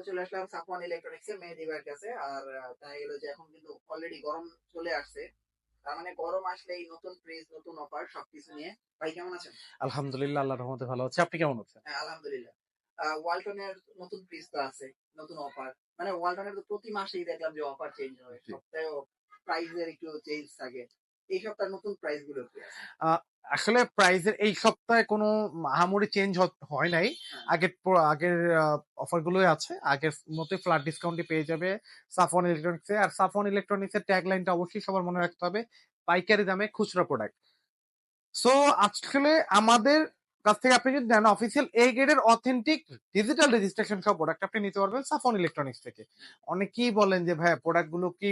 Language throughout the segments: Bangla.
তো চলে আসলাম সাফওয়ান ইলেকট্রনিক্স এর মেহেদি ভাইয়ের কাছে। আর তাই হলো যে এখন কিন্তু অলরেডি গরম চলে আসছে। তার মানে গরম আসলেই নতুন ফ্রিজ নতুন অফার সবকিছু নিয়ে। ভাই কেমন আছেন? আলহামদুলিল্লাহ আল্লাহ রহমতে ভালো আছে। আপনি কেমন আছেন? হ্যাঁ আলহামদুলিল্লাহ। ওয়ালটনের নতুন ফ্রিজ তো আছে নতুন অফার মানে ওয়ালটনের তো প্রতি মাসেই দেখলাম যে অফার চেঞ্জ হয়। সপ্তাহে প্রাইসের একটু চেঞ্জ থাকে। এই সপ্তাহে নতুন প্রাইসগুলো কি আছে আসলে প্রাইজের এই সপ্তাহে কোনো আহামরি চেঞ্জ হয় নাই। আগের আগের অফার গুলোই আছে। আগের মতোই ফ্ল্যাট ডিসকাউন্টে পেয়ে যাবে সাফন ইলেকট্রনিক্সে আর সাফন ইলেকট্রনিক্স এর ট্যাগ লাইনটা অবশ্যই সবার মনে রাখতে হবে পাইকারি দামে খুচরা প্রোডাক্ট সো আসলে আমাদের কাছ থেকে আপনি যদি নেন অফিসিয়াল এ গ্রেডের অথেন্টিক ডিজিটাল রেজিস্ট্রেশন সব প্রোডাক্ট আপনি নিতে পারবেন সাফন ইলেকট্রনিক্স থেকে। অনেকেই বলেন যে ভাই প্রোডাক্টগুলো কি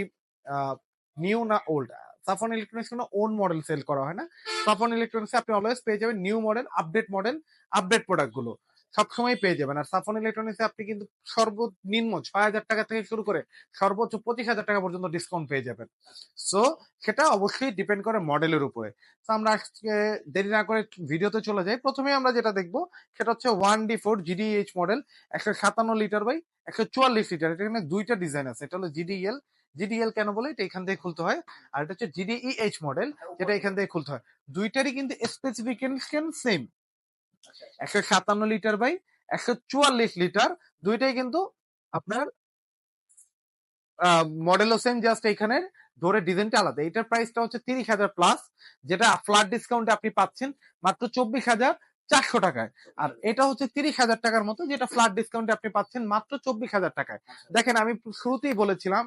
নিউ না ওল্ড সাফন ইলেকট্রনিক্স কোনো ওন মডেল সেল করা হয় না। সাফন ইলেকট্রনিক্স আপনি অলওয়েজ পেয়ে যাবেন new model update model update প্রোডাক্টগুলো। সবসময় পেয়ে যাবেন। আর সাফন ইলেকট্রনিক্সে আপনি কিন্তু সর্বনিম্ন ছয় হাজার টাকা থেকে শুরু করে সর্বোচ্চ পঁচিশ হাজার টাকা পর্যন্ত ডিসকাউন্ট পেয়ে যাবেন। সো সেটা অবশ্যই ডিপেন্ড করে মডেলের উপরে। তো আমরা আজকে দেরি না করে ভিডিওতে চলে যাই। প্রথমে আমরা যেটা দেখব, সেটা হচ্ছে one D four GDH model একশো সাতান্ন লিটার বাই একশো চুয়াল্লিশ লিটার এটা এখানে দুইটা ডিজাইন আছে। এটা হলো জিডিএল জিডিএল কেন বলে? এটা এখান থেকে খুলতে হয়। আর এটা হচ্ছে জিডিইএইচ মডেল যেটা এখান থেকে খুলতে হয়। দুইটারই কিন্তু স্পেসিফিকেশন সেম আচ্ছা একশো সাতান্ন লিটার বাই একশো চুয়াল্লিশ লিটার দুইটাই কিন্তু আপনার মডেলও সেম জাস্ট এখানে ধরে ডিজাইনটা আলাদা। এটার প্রাইসটা হচ্ছে তিরিশ হাজার প্লাস যেটা ফ্ল্যাট ডিসকাউন্টে আপনি পাচ্ছেন মাত্র চব্বিশ হাজার চারশো টাকায়। আর এটা হচ্ছে তিরিশ হাজার টাকার মতো যেটা ফ্ল্যাট ডিসকাউন্টে আপনি পাচ্ছেন মাত্র চব্বিশ হাজার টাকায়। দেখেন আমি শুরুতেই বলেছিলাম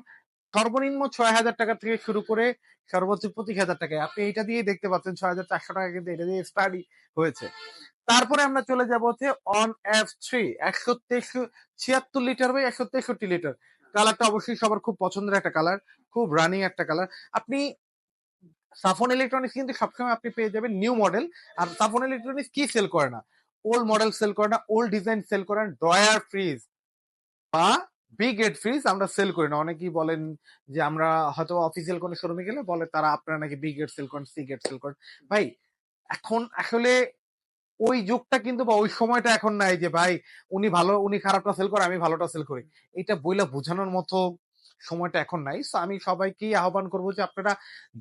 সর্বনিম্ন ছয় হাজার টাকা থেকে শুরু করে সর্বোচ্চ পঁচিশ হাজার টাকায় আপনি এটা দিয়ে দেখতে পাচ্ছেন, ছয় হাজার চারশো টাকা কিন্তু এটা দিয়ে স্টাডি হয়েছে। তারপরে আমরা চলে যাব হচ্ছে অন এফ থ্রি একশো ছিয়াত্তর লিটার বাই একশো তেষট্টি লিটার কালারটা অবশ্যই সবার খুব পছন্দের একটা কালার খুব রানিং একটা কালার আপনি সাফন ইলেকট্রনিক্স কিন্তু সবসময় আপনি পেয়ে যাবেন নিউ মডেল আর সাফন ইলেকট্রনিক্স কি সেল করে না? ওল্ড মডেল সেল করে না ওল্ড ডিজাইন সেল করে না ড্রয়ার ফ্রিজ বা বিগ গেট ফ্রিজ আমরা সেল করি না। অনেকেই বলেন যে, আমরা হয়তো অফিসিয়াল কোনো শোরুমে গেলে বলে তারা আপনারা নাকি বি গেট সেল করেন সি গেট সেল করেন। ভাই, এখন আসলে ওই যুগটা কিন্তু বা ওই সময়টা এখন নাই যে, ভাই, উনি ভালো, উনি খারাপটা সেল করে, আমি ভালোটা সেল করি। এটা বইলা বোঝানোর মতো সময়টা এখন নাই। So আমি সবাইকেই আহ্বান করব যে আপনারা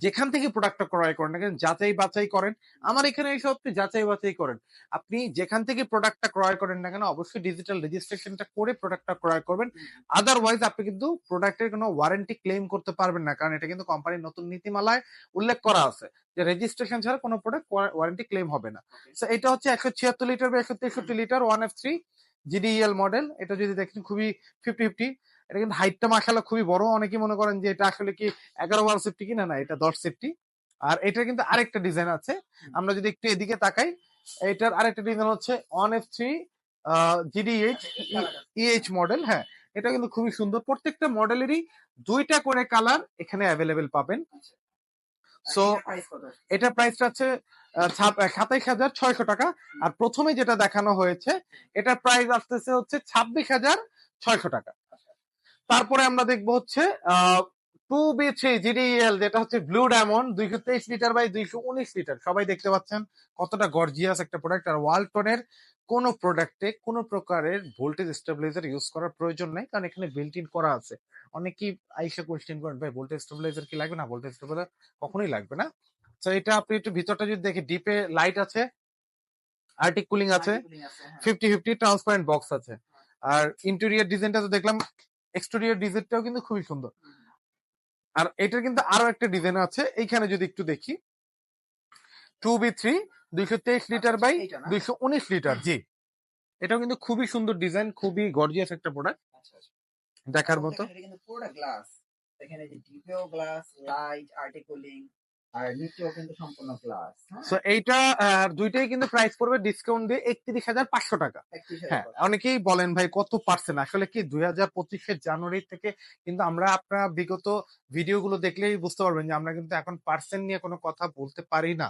যেখান থেকে প্রোডাক্টটা ক্রয় করেন না কেন যাচাই বাছাই করেন। আমার এখানে এসে আপনি যাচাই বাছাই করেন। আপনি যেখান থেকে প্রোডাক্টটা ক্রয় করেন না কেন অবশ্যই ডিজিটাল রেজিস্ট্রেশনটা করে প্রোডাক্টটা ক্রয় করবেন। আদারওয়াইজ আপনি কিন্তু প্রোডাক্টের কোনো ওয়ারেন্টি ক্লেম করতে পারবেন না। কারণ এটা কিন্তু কোম্পানির নতুন নীতিমালায় উল্লেখ করা আছে যে রেজিস্ট্রেশন ছাড়া কোনো প্রোডাক্ট ওয়ারেন্টি ক্লেম হবে না। তো এটা হচ্ছে একশো ছিয়াত্তর লিটার বা একশো তেষট্টি litre one F three GDL model এটা যদি দেখেন খুবই ফিফটি ফিফটি এটা কিন্তু হাইটটা মাসালা খুবই বড়। অনেকেই মনে করেন যে এটা আসলে কি এগারো বারো সেফটি কিনা? না এটা দশ সেফটি আর এটা কিন্তু আরেকটা ডিজাইন আছে। আমরা যদি একটু এদিকে তাকাই এটার আরেকটা ডিজাইন হচ্ছে one F three GDH EH model হ্যাঁ। এটা কিন্তু খুবই সুন্দর। প্রত্যেকটা মডেলেরই দুইটা করে কালার এখানে অ্যাভেলেবেল পাবেন। সো এটা প্রাইসটা আছে সাতাইশ হাজার ছয়শো টাকা। আর প্রথমে যেটা দেখানো হয়েছে এটার প্রাইস আসতেছে হচ্ছে ছাব্বিশ হাজার ছয়শো টাকা। তারপরে আমরা দেখব হচ্ছে টু বি থ্রি জিডিএল যেটা হচ্ছে ব্লু ডায়মন্ড দুইশো তেইশ লিটার বাই দুইশো উনিশ লিটার। সবাই দেখতে পাচ্ছেন কতটা গর্জিয়াস একটা প্রোডাক্ট আর ওয়ালটনের কোন প্রোডাক্টে কোন প্রকারের ভোল্টেজ স্টেবিলাইজার ইউজ করার প্রয়োজন নেই কারণ এখানে বিল্ট ইন করা আছে। অনেকেই আইসা কোয়েশ্চেন করেন ভাই ভোল্টেজ স্টেবিলাইজার কি লাগবে? না ভোল্টেজ স্টেবিলাইজার কখনোই লাগবে না। তো এটা আপনি একটু ভিতরটা যদি দেখি ডিপে লাইট আছে আর্টিক কুলিং আছে। ফিফটি ফিফটি ট্রান্সপারেন্ট বক্স আছে। আর ইন্টেরিয়ার ডিজাইনটা তো দেখলাম এক্সটেরিয়ার ডিজাইনটাও কিন্তু খুবই সুন্দর। আর এটার কিন্তু আরও একটা ডিজাইন আছে এইখানে যদি একটু দেখি। টু বি থ্রি দুইশো তেইশ লিটার বাই দুইশো উনিশ লিটার জি। এটাও কিন্তু খুবই সুন্দর ডিজাইন খুবই গর্জিয়াস একটা প্রোডাক্ট আচ্ছা, আচ্ছা। দেখার মতো। পুরোটা গ্লাস এখানে যে ডিপেও গ্লাস লাইট আর্টিকুলিং আর নিচেও কিন্তু সম্পূর্ণ হ্যাঁ? গ্লাস সো এইটা দুইটাই কিন্তু প্রাইস পড়বে ডিসকাউন্ট দিয়ে একত্রিশ হাজার পাঁচশো টাকা। হ্যাঁ অনেকেই বলেন ভাই কত পার্সেন্ট আসলে কি দুই হাজার পঁচিশের জানুয়ারি থেকে কিন্তু আমরা আপনার বিগত ভিডিওগুলো দেখলেই বুঝতে পারবেন যে আমরা কিন্তু এখন পার্সেন্ট নিয়ে কোনো কথা বলতে পারি না।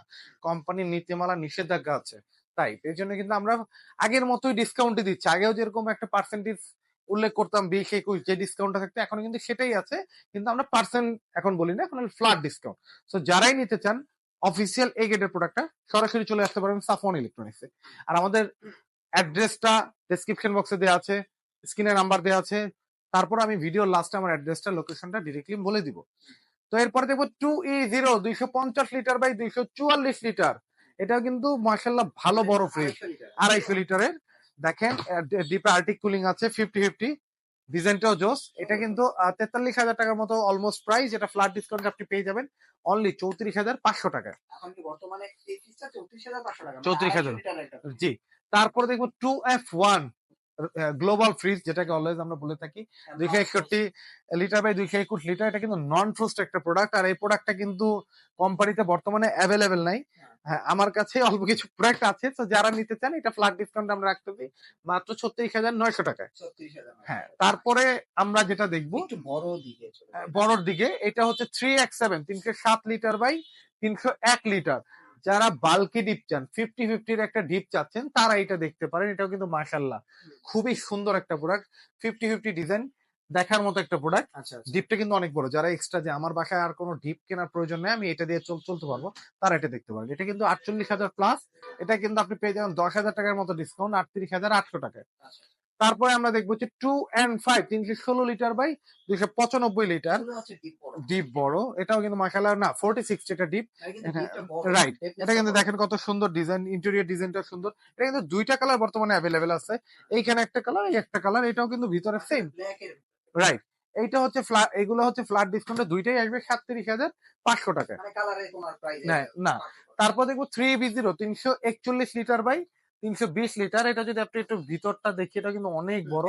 কোম্পানির নীতিমালা নিষেধাজ্ঞা আছে। তাই এই জন্য কিন্তু আমরা আগের মতোই ডিসকাউন্টই দিচ্ছি। আগেও যেরকম একটা পার্সেন্টেজ উল্লেখ করতাম বিশ একুশ যে ডিসকাউন্টটা থাকতো এখন কিন্তু সেটাই আছে। কিন্তু আমরা পার্সেন্ট এখন বলি না এখন ফ্ল্যাট ডিসকাউন্ট সো যারাই নিতে চান অফিসিয়াল এ গেটের প্রোডাক্টটা সরাসরি চলে আসতে পারেন সাফন ইলেকট্রনিক্সে আর আমাদের অ্যাড্রেসটা ডেসক্রিপশন বক্সে দেওয়া আছে স্ক্রিনে নাম্বার দেওয়া আছে। তারপর আমি ভিডিও লাস্টে আমার অ্যাড্রেসটা লোকেশনটা ডিরেক্টলি বলে দিব। তো এরপরে দেখব টু ই জিরো দুইশো পঞ্চাশ লিটার বাই দুইশো চুয়াল্লিশ লিটার এটাও কিন্তু মার্শাল্লাহ ভালো বড় ফ্রিজ আড়াইশো লিটারের দেখেন ডিপে আর্টিক কুলিং আছে ফিফটি ফিফটি ডিজাইনটাও জোস। এটা কিন্তু তেতাল্লিশ হাজার টাকার মতো অলমোস্ট প্রাইস এটা ফ্ল্যাট ডিসকাউন্ট আপনি পেয়ে যাবেন। অনলি চৌত্রিশ হাজার পাঁচশো টাকা। বর্তমানে চৌত্রিশ হাজার পাঁচশো টাকা 34,000 আড়াইশো লিটারের একটা ফ্রিজ। জি। তারপরে দেখব two F one global fridge যেটাকে অলওয়েজ আমরা বলে থাকি দুইশো একষট্টি লিটার বাই দুইশো একুশ লিটার এটা কিন্তু নন ফ্রোস্ট একটা প্রোডাক্ট আর এই প্রোডাক্টটা কিন্তু কোম্পানিতে বর্তমানে অ্যাভেলেবেল নাই। হ্যাঁ। আমার কাছে অল্প কিছু প্রোডাক্ট আছে তো যারা নিতে চান এটা ফ্ল্যাট ডিসকাউন্ট আমরা রাখতে দিই মাত্র ছত্রিশ হাজার নয়শো টাকায়। হ্যাঁ তারপরে আমরা যেটা দেখব বড় দিকে যাই। বড়র দিকে এটা হচ্ছে থ্রি এক্স সেভেন তিনশো সাত লিটার বাই তিনশো এক লিটার যারা বাল্কি ডিপ চান ফিফটি ফিফটির একটা ডিপ চাচ্ছেন তারা এটা দেখতে পারেন এটাও কিন্তু মাশাল্লাহ খুবই সুন্দর একটা প্রোডাক্ট ফিফটি ফিফটি ডিজাইন দেখার মতো একটা প্রোডাক্ট আচ্ছা আচ্ছা। ডিপটা কিন্তু অনেক বড়। যারা এক্সট্রা যে আমার বাসায় আর কোনো ডিপ কেনার প্রয়োজন নেই আমি এটা দিয়ে চল চলতে পারব তারা এটা দেখতে পারেন। এটা কিন্তু আটচল্লিশ হাজার প্লাস এটা কিন্তু আপনি পেয়ে যাবেন দশ হাজার টাকার মতো ডিসকাউন্ট আটত্রিশ হাজার আটশো টাকায়। আচ্ছা। তারপরে আমরা দেখব যে টু অ্যান্ড ফাইভ তিনশো ষোলো লিটার বাই দুইশো পঁচানব্বই লিটার। ডিপ বড়। এটাও কিন্তু মাসালা না ফোর্টি সিক্স এটা ডিপ deepness এটা কিন্তু দেখেন কত সুন্দর ডিজাইন ইন্টেরিয়র ডিজাইনটা সুন্দর। এটা কিন্তু দুইটা কালার বর্তমানে অ্যাভেলেবেল আছে। এইখানে একটা কালার এই একটা কালার এটাও কিন্তু ভিতরে সেম রাইট এইটা হচ্ছে ফ্ল্যাট এগুলো হচ্ছে ফ্ল্যাট ডিসকাউন্টে দুইটাই আসবে সাতত্রিশ হাজার পাঁচশো টাকা মানে না। তারপর দেখব থ্রি বি জিরো তিনশো একচল্লিশ লিটার বাই তিনশো বিশ লিটার এটা যদি আপনি একটু ভিতরটা দেখি এটা কিন্তু অনেক বড়।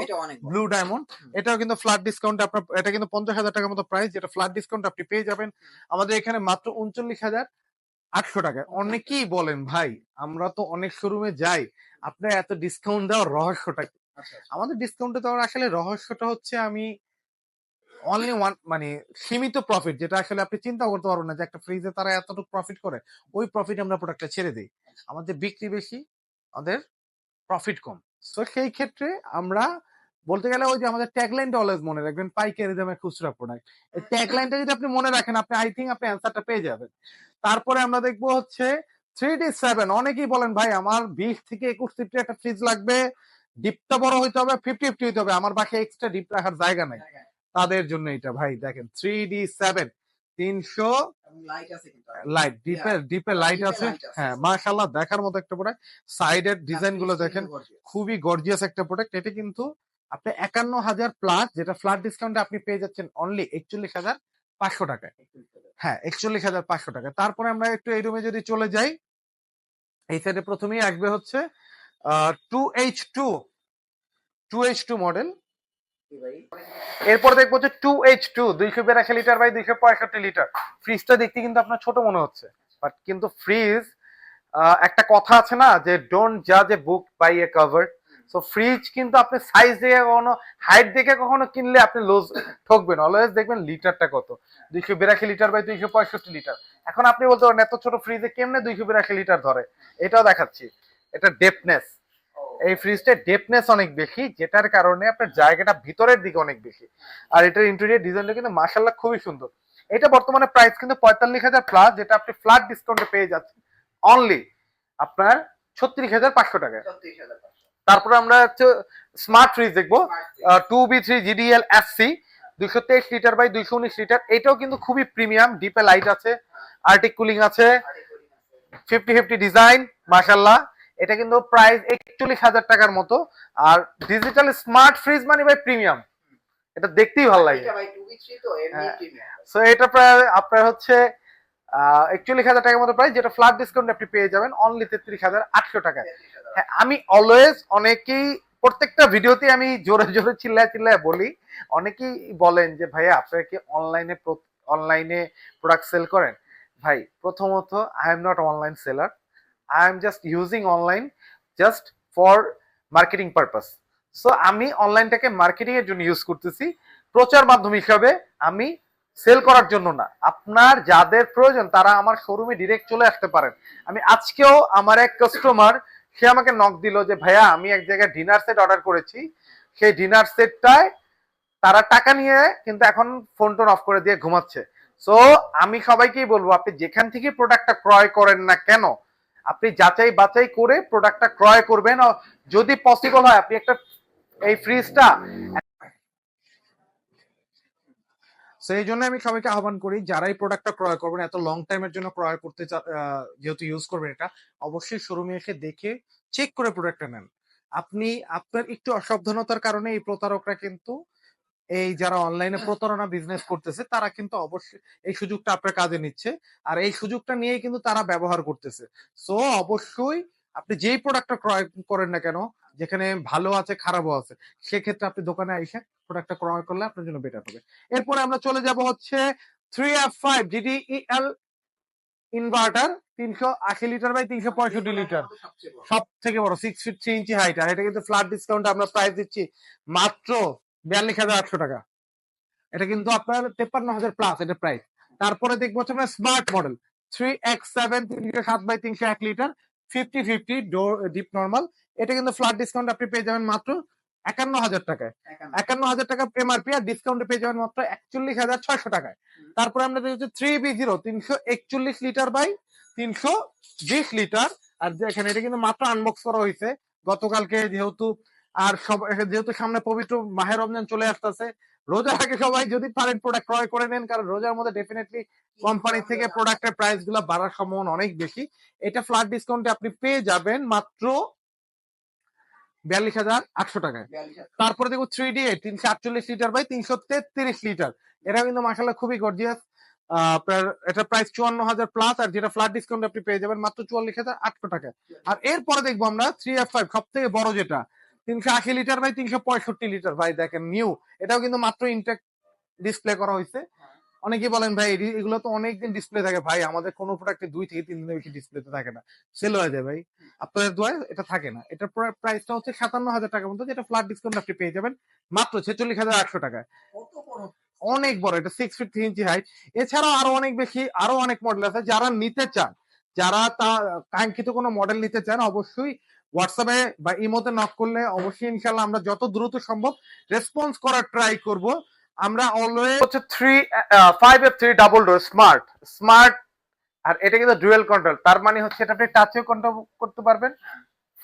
ব্লু ডায়মন্ড এটাও কিন্তু ফ্ল্যাট ডিসকাউন্ট আপনার এটা কিন্তু পঞ্চাশ হাজার টাকার মতো প্রাইস যেটা ফ্ল্যাট ডিসকাউন্ট আপনি পেয়ে যাবেন। আমাদের এখানে মাত্র উনচল্লিশ হাজার আটশো টাকা। অনেকেই বলেন ভাই আমরা তো অনেক শোরুমে যাই। আপনার এত ডিসকাউন্ট দেওয়ার রহস্যটা কি? আচ্ছা, আচ্ছা। আমাদের ডিসকাউন্ট দেওয়ার আসলে রহস্যটা হচ্ছে আমি অনলি ওয়ান মানে সীমিত প্রফিট যেটা আসলে আপনি চিন্তা করতে পারবেন না যে একটা ফ্রিজে তারা এতটুকু প্রফিট করে। ওই প্রফিট আমরা প্রোডাক্টটা ছেড়ে দিই। আমাদের বিক্রি বেশি আমাদের প্রফিট কম। তো সেই ক্ষেত্রে আমরা বলতে গেলে ওই যে আমাদের ট্যাগলাইনটা অলওয়েজ মনে রাখবেন পাইকারি দামে খুচরা প্রোডাক্ট এই ট্যাগলাইনটা যদি আপনি মনে রাখেন আপনি আই থিঙ্ক আপনি অ্যান্সারটা পেয়ে যাবেন। তারপরে আমরা দেখব হচ্ছে থ্রি ডি সেভেন অনেকেই বলেন ভাই আমার বিশ থেকে একুশ সিফটি একটা ফ্রিজ লাগবে ডিপটা বড় হইতে হবে ফিফটি ফিফটি হইতে হবে। আমার বাকি এক্সট্রা ডিপ রাখার জায়গা নাই। তাদের জন্য এটা ভাই দেখেন থ্রি ডি সেভেন তিনশো লাইট লাইট ডিপে ডিপে লাইট আছে। হ্যাঁ মাশাল্লাহ দেখার মতো একটা প্রোডাক্ট সাইডের ডিজাইনগুলো দেখেন খুবই গর্জিয়াস একটা প্রোডাক্ট এটা কিন্তু আপনি একান্ন হাজার প্লাস যেটা ফ্ল্যাট ডিসকাউন্টে আপনি পেয়ে যাচ্ছেন অনলি একচল্লিশ হাজার পাঁচশো টাকায়। হ্যাঁ একচল্লিশ হাজার পাঁচশো টাকা তারপরে আমরা একটু এই রুমে যদি চলে যাই এই সাইডে প্রথমেই আসবে হচ্ছে two H two two H two model? এরপর দেখব যে টু এইচ টু দুইশো বিরাশি লিটার বাই দুইশো পঁয়ষট্টি লিটার ফ্রিজটা দেখতে কিন্তু আপনার ছোট মনে হচ্ছে। বাট কিন্তু ফ্রিজ একটা কথা আছে না যে ডোন্ট জাজ a book by a cover so fridge কিন্তু আপনি সাইজ দেখে কখনো হাইট দেখে কখনো কিনলে আপনি লুজ ঠকবেন। অলওয়েজ দেখবেন লিটারটা কত। দুইশো বিরাশি লিটার বাই দুইশো পঁয়ষট্টি লিটার এখন আপনি বলতে পারেন, এত ছোট ফ্রিজে কেমনে দুইশো বিরাশি লিটার ধরে? এটাও দেখাচ্ছি। এটা ডেপনেস এই ফ্রিজটার ডেপনেস অনেক বেশি যেটার কারণে আপনার জায়গাটা ভিতরের দিকে অনেক বেশি। আর এটার ইন্টেরিয়র ডিজাইনটা কিন্তু মার্শাল্লাহ খুবই সুন্দর। এটা বর্তমানে প্রাইস কিন্তু পঁয়তাল্লিশ হাজার প্লাস যেটা আপনি ফ্ল্যাট ডিসকাউন্টে পেয়ে যাচ্ছেন। অনলি আপনার ছত্রিশ হাজার পাঁচশো টাকায় 36,500 তারপরে আমরা হচ্ছে স্মার্ট ফ্রিজ দেখব। Two B three GDL F C দুইশো তেইশ লিটার বাই দুইশো উনিশ লিটার এটাও কিন্তু খুবই প্রিমিয়াম ডিপে লাইট আছে আর্টিক কুলিং আছে। আছে। ফিফটি ফিফটি ডিজাইন মাসাল্লাহ এটা কিন্তু প্রাইস একচল্লিশ হাজার টাকার মতো। আর ডিজিটাল স্মার্ট ফ্রিজ মানে ভাই প্রিমিয়াম এটা দেখতেই ভালো লাগে। এটা ভাই 2B3 তো এমনি হ্যাঁ। সো এটা প্রায় আপনার হচ্ছে একচল্লিশ হাজার টাকার মতো প্রাইস যেটা ফ্ল্যাট ডিসকাউন্ট আপনি পেয়ে যাবেন অনলি তেত্রিশ হাজার আটশো টাকায় হ্যাঁ আমি অলওয়েজ অনেকেই প্রত্যেকটা ভিডিওতে আমি জোরে জোরে চিল্লায় চিল্লায় বলি অনেকেই বলেন যে ভাইয়া আপনারা কি অনলাইনে অনলাইনে প্রোডাক্ট সেল করেন? ভাই প্রথমত I am not online seller I am just using online just for marketing purpose so আমি অনলাইনটাকে মার্কেটিং এর জন্য ইউজ করতেছি। প্রচার মাধ্যম হিসাবে আমি সেল করার জন্য না। আপনার যাদের প্রয়োজন, তারা আমার শোরুমে ডিরেক্ট চলে আসতে পারেন। আমি আজকেও আমার এক কাস্টমার সে আমাকে নক দিল যে, ভাইয়া, আমি এক জায়গায় ডিনার সেট অর্ডার করেছি। সেই ডিনার সেটটায় তারা টাকা নিয়ে কিন্তু এখন ফোন টোন অফ করে দিয়ে ঘুমাচ্ছে। সো আমি সবাইকেই বলব, আপনি যেখান থেকে প্রোডাক্টটা ক্রয় করেন না কেন আপনি যাচাই বাছাই করে প্রোডাক্টটা ক্রয় করবেন। যদি পসিবল হয়, আপনি একটা এই ফ্রিজটা সেই জন্য আমি সবাইকে আহ্বান করি যারা এই প্রোডাক্টটা ক্রয় করবেন, এত লং টাইমের জন্য ক্রয় করতে যেহেতু ইউজ করবেন এটা, অবশ্যই শোরুমে এসে দেখে চেক করে প্রোডাক্টটা নেন। আপনি, আপনার একটু অসাবধানতার কারণে এই প্রতারকরা কিন্তু এই যারা অনলাইনে প্রতারণা বিজনেস করতেছে তারা কিন্তু অবশ্যই এই সুযোগটা আপনার কাজে নিচ্ছে। আর এই সুযোগটা নিয়েই কিন্তু তারা ব্যবহার করতেছে। সো অবশ্যই আপনি যেই প্রোডাক্টটা ক্রয় করেন না কেন যেখানে ভালো আছে খারাপও আছে সেক্ষেত্রে আপনি দোকানে এসে প্রোডাক্টটা ক্রয় করলে আপনার জন্য বেটার হবে। এরপরে আমরা চলে যাব হচ্ছে three F five GD EL inverter তিনশো আশি লিটার বাই তিনশো পঁয়ষট্টি লিটার। সব থেকে বড়। Six feet three inch height আর এটা কিন্তু ফ্ল্যাট ডিসকাউন্ট আমরা প্রাইস দিচ্ছি মাত্র বিয়াল্লিশ হাজার আটশো টাকা। এটা কিন্তু আপনার তেপ্পান্ন হাজার প্লাস এটা প্রাইস তারপরে দেখব হচ্ছে আমরা smart model three X seven তিনশো সাত বাই তিনশো এক litre fifty fifty deep normal এটা কিন্তু ফ্ল্যাট ডিসকাউন্ট আপনি পেয়ে যাবেন মাত্র একান্ন হাজার টাকায়। একান্ন। হাজার টাকা এমআরপি আর ডিসকাউন্টে পেয়ে যাবেন মাত্র একচল্লিশ হাজার ছয়শো টাকায়। তারপরে আমরা দেখছি থ্রি বি জিরো তিনশো একচল্লিশ লিটার বাই তিনশো বিশ লিটার আর যে এখানে এটা কিন্তু মাত্র আনবক্স করা হয়েছে। গতকালকে যেহেতু আর সব, যেহেতু সামনে পবিত্র মাহের রমজান চলে আসতেছে, রোজার আগে সবাই যদি পারেন প্রোডাক্ট ক্রয় করে নেন, কারণ রোজার মধ্যে ডেফিনেটলি কোম্পানি থেকে প্রোডাক্টের প্রাইসগুলো বাড়ার সম্ভাবনা অনেক বেশি। এটা ফ্ল্যাট ডিসকাউন্টে আপনি পেয়ে যাবেন মাত্র বিয়াল্লিশ হাজার আটশো টাকায়। তারপরে দেখো থ্রি ডি তিনশো আটচল্লিশ লিটার বাই তিনশো তেত্রিশ লিটার এটা কিন্তু মাসাল্লাহ খুবই গর্জিয়াস আপনার এটা প্রাইস চুয়ান্ন হাজার প্লাস আর যেটা ফ্ল্যাট ডিসকাউন্ট আপনি পেয়ে যাবেন মাত্র চুয়াল্লিশ হাজার আটশো টাকা আর এরপরে দেখব আমরা থ্রি এফ ফাইভ সব থেকে বড় যেটা। তিনশো আশি লিটার বাই তিনশো পঁয়ষট্টি লিটার ভাই দেখেন নিউ এটাও কিন্তু মাত্র ইনটেক ডিসপ্লে করা হয়েছে। অনেকেই বলেন, ভাই এগুলো তো অনেকদিন ডিসপ্লে থাকে। ভাই, আমাদের কোনো প্রোডাক্টে দুই থেকে তিন দিনের বেশি ডিসপ্লেতে থাকে না। সেল হয়ে যায় ভাই। আপনাদের দোয়ায় এটা থাকে না। এটার প্রাইসটা হচ্ছে সাতান্ন হাজার টাকার মতো যেটা ফ্ল্যাট ডিসকাউন্ট আপনি পেয়ে যাবেন, মাত্র ছেচল্লিশ হাজার আটশো টাকায়। অনেক বড়, এটা six feet three inch height এছাড়াও আরও অনেক বেশি, আরও অনেক মডেল আছে যারা নিতে চান। যারা তা কাঙ্ক্ষিত কোনো মডেল নিতে চান, অবশ্যই হোয়াটসঅ্যাপে বা ইমোতে নক করলে অবশ্যই ইনশাল্লাহ আমরা যত দ্রুত সম্ভব রেসপন্স করার ট্রাই করব। আমরা অলওয়েজ হচ্ছে three five F three double door smart smart আর এটা কিন্তু ডুয়েল কন্ট্রোল তার মানে হচ্ছে এটা আপনি টাচেও কন্ট্রোল করতে পারবেন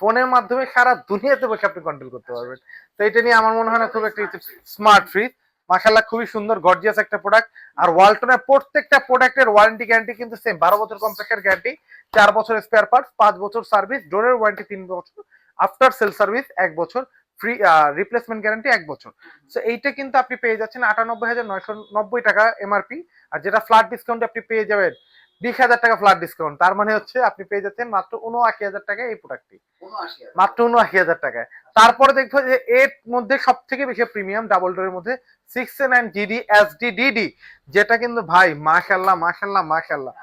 ফোনের মাধ্যমে সারা দুনিয়াতে বসে আপনি কন্ট্রোল করতে পারবেন। তো এটা নিয়ে আমার মনে হয় না খুব একটা স্মার্ট ফ্রিজ মাশাল্লাহ খুবই সুন্দর গর্জিয়াস একটা প্রোডাক্ট আর ওয়ালটনের প্রত্যেকটা প্রোডাক্টের ওয়ারেন্টি গ্যারান্টি কিন্তু সেম বারো বছর কম্প্রেসার গ্যারান্টি চার বছর স্পেয়ার পার্টস পাঁচ বছর সার্ভিস ডোরের ওয়ারেন্টি তিন বছর আফটার সেল সার্ভিস এক বছর ফ্রি রিপ্লেসমেন্ট গ্যারান্টি এক বছর। সো এইটা কিন্তু আপনি পেয়ে যাচ্ছেন আটানব্বই হাজার নয়শো নব্বই টাকা এমআরপি আর যেটা ফ্ল্যাট ডিসকাউন্টে আপনি পেয়ে যাবেন বিশ হাজার টাকা ফ্ল্যাট ডিসকাউন্ট তার মানে হচ্ছে আপনি পেয়ে যাচ্ছেন মাত্র উনআশি হাজার টাকায় এই প্রোডাক্টটি মাত্র উনআশি হাজার টাকায়। তারপরে দেখব যে এর মধ্যে সব থেকে বেশি প্রিমিয়াম ডাবল ডোরের মধ্যে six nine GD S D DD যেটা কিন্তু ভাই মাশাল্লাহ মাশাল্লাহ মাশাল্লাহ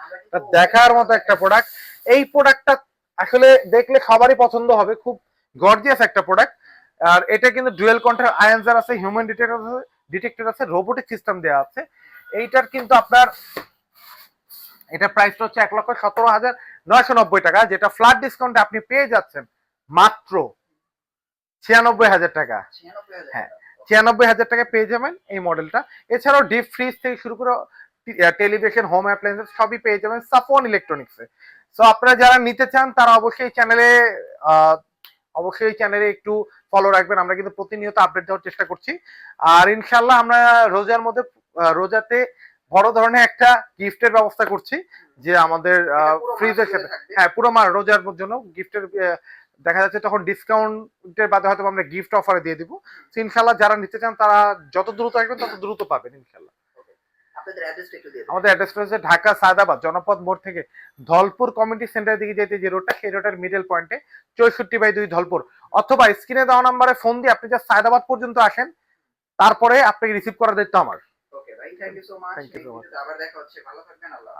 দেখার মতো একটা প্রোডাক্ট এই প্রোডাক্টটা আসলে দেখলে সবারই পছন্দ হবে খুব গর্জিয়াস একটা প্রোডাক্ট আর এটা কিন্তু ডুয়েল কন্ট্রোল আয়ানজার আছে হিউম্যান ডিটেক্টর আছে ডিটেক্টর আছে রোবোটিক সিস্টেম দেওয়া আছে। এইটার কিন্তু আপনার এটা প্রাইসটা হচ্ছে এক লক্ষ সতেরো হাজার নয়শো নব্বই টাকা যেটা ফ্ল্যাট ডিসকাউন্টে আপনি পেয়ে যাচ্ছেন মাত্র ছিয়ানব্বই হাজার টাকা। হ্যাঁ। ছিয়ানব্বই হাজার টাকা পেয়ে যাবেন এই মডেলটা এছাড়াও ডিপ ফ্রিজ থেকে শুরু করে টেলিভিশন হোম অ্যাপ্লায়েন্সেস সবই পেয়ে যাবেন সাফন ইলেকট্রনিক্সে সো আপনারা যারা নিতে চান তারা অবশ্যই চ্যানেলে অবশ্যই চ্যানেলে একটু ফলো রাখবেন। আমরা কিন্তু প্রতিনিয়ত আপডেট দেওয়ার চেষ্টা করছি। আর ইনশাল্লাহ আমরা রোজার মধ্যে রোজাতে বড় ধরনের একটা গিফটের ব্যবস্থা করছি যে আমাদের ফ্রিজের সাথে হ্যাঁ পুরো মাস রোজার জন্য গিফটের দেখা যাচ্ছে তখন ডিসকাউন্টের বাদে হয়তো আমরা গিফট অফারে দিয়ে দিব। ইনশাল্লাহ যারা নিতে চান তারা যত দ্রুত আসবেন তত দ্রুত পাবেন ইনশাল্লাহ। আমাদের অ্যাড্রেসটা হচ্ছে ঢাকা সায়দাবাদ জনপদ মোড় থেকে ধলপুর কমিউনিটি সেন্টারের দিকে যেতে যে রোডটা সেই রোডের মিডল পয়েন্টে চৌষট্টি বাই দুই ধলপুর। অথবা স্ক্রিনে দেওয়া নাম্বারে ফোন দিয়ে আপনি যা সায়দাবাদ পর্যন্ত আসেন তারপরে আপনাকে রিসিভ করার দায়িত্ব আমার। ভাই থ্যাংক ইউ সো মাচ. আবার দেখা হচ্ছে ভালো থাকবেন আল্লাহ।